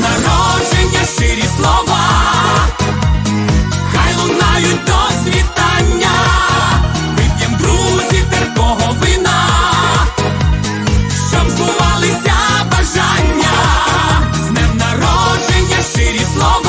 народження щирі слова, хай лунають до світання, вип'єм друзі терпого вина, щоб збувалися бажання, з днем народження щирі слова.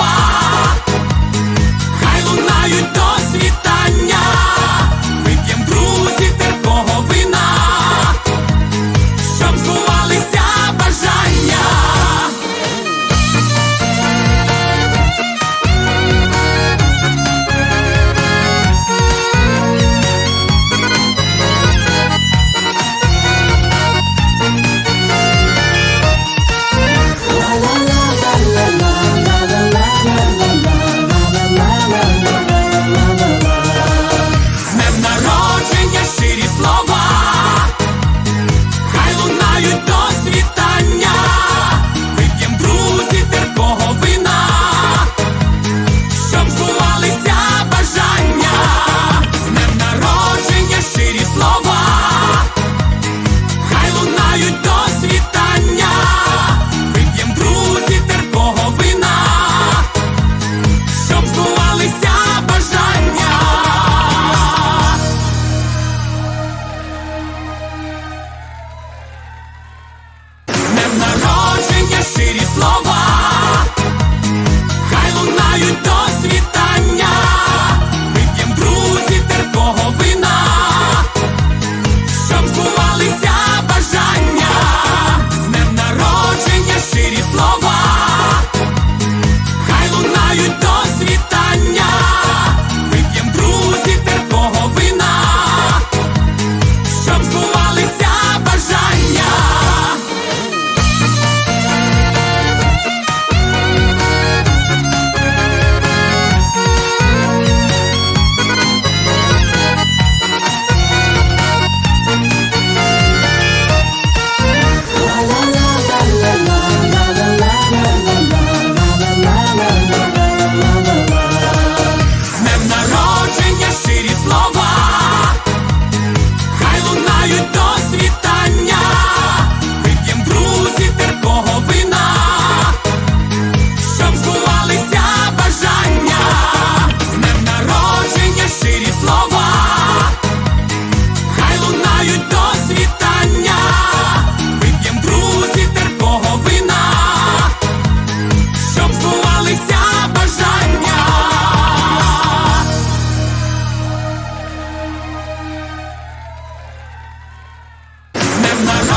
my